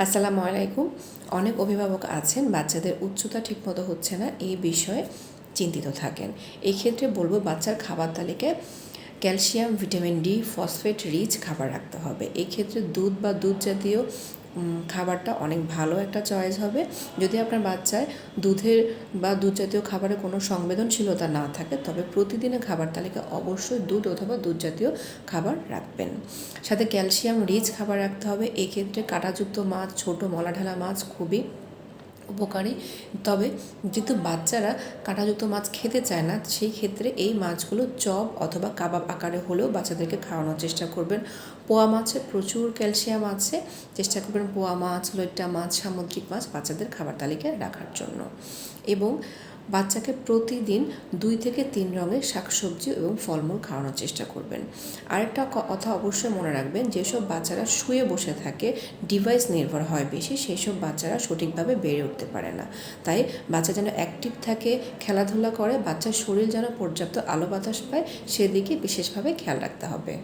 আসসালামু আলাইকুম। অনেক অভিভাবক আছেন, বাচ্চাদের উচ্চতা ঠিকমতো হচ্ছে না, এই বিষয়ে চিন্তিত থাকেন। এই ক্ষেত্রে বলব বাচ্চার খাবার তালিকায় calcium, vitamin D phosphate rich খাবার রাখতে হবে। এই ক্ষেত্রে দুধ বা দুধ জাতীয় খাবারটা অনেক ভালো একটা চয়েস হবে। যদি আপনার বাচ্চায় দুধের বা দুধ জাতীয় খাবারে কোনো সংবেদনশীলতা না থাকে, তবে প্রতিদিনের খাবার তালিকা অবশ্যই দুধ অথবা দুধ জাতীয় খাবার রাখবেন। সাথে ক্যালসিয়াম রিচ খাবার রাখতে হবে। এক্ষেত্রে কাটাযুক্ত মাছ, ছোট মলাঢালা মাছ খুবই উপকারী। তবে যেহেতু বাচ্চারা কাঁটাযুক্ত মাছ খেতে চায় না, সেই ক্ষেত্রে এই মাছগুলো চপ অথবা কাবাব আকারে হলেও বাচ্চাদেরকে খাওয়ানোর চেষ্টা করবেন। পোয়া মাছে প্রচুর ক্যালসিয়াম আছে, চেষ্টা করবেন পোয়া মাছ, লইট্টা মাছ, সামুদ্রিক মাছ বাচ্চাদের খাবার তালিকায় রাখার জন্য। এবং বাচ্চাকে প্রতিদিন দুই থেকে তিন রঙের শাকসবজি এবং ফলমূল খাওয়ানোর চেষ্টা করবেন। আরেকটা কথা অবশ্যই মনে রাখবেন, যেসব বাচ্চারা শুয়ে বসে থাকে ডিভাইস নির্ভর হয় বেশি সেই সব বাচ্চারা সঠিকভাবে বেড়ে উঠতে পারে না। তাই বাচ্চা যেন অ্যাক্টিভ থাকে, খেলাধুলা করে, বাচ্চার শরীর যেন পর্যাপ্ত আলো বাতাস পায়, সেদিকে বিশেষভাবে খেয়াল রাখতে হবে।